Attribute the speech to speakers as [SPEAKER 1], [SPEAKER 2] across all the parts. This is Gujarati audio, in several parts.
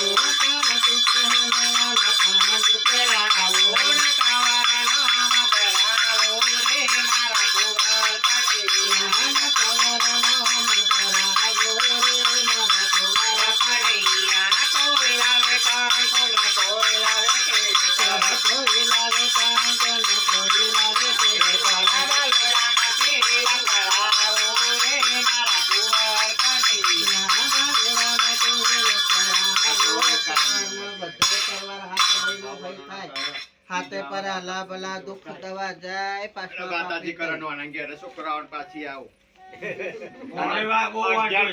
[SPEAKER 1] Thank you. હાથે પર હલા ભલા દુઃખ દવા જાય પાછો
[SPEAKER 2] દાદાજી કરણવાના ઘેરે છોકરાઓને પાછી આવું.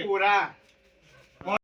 [SPEAKER 2] પૂરા.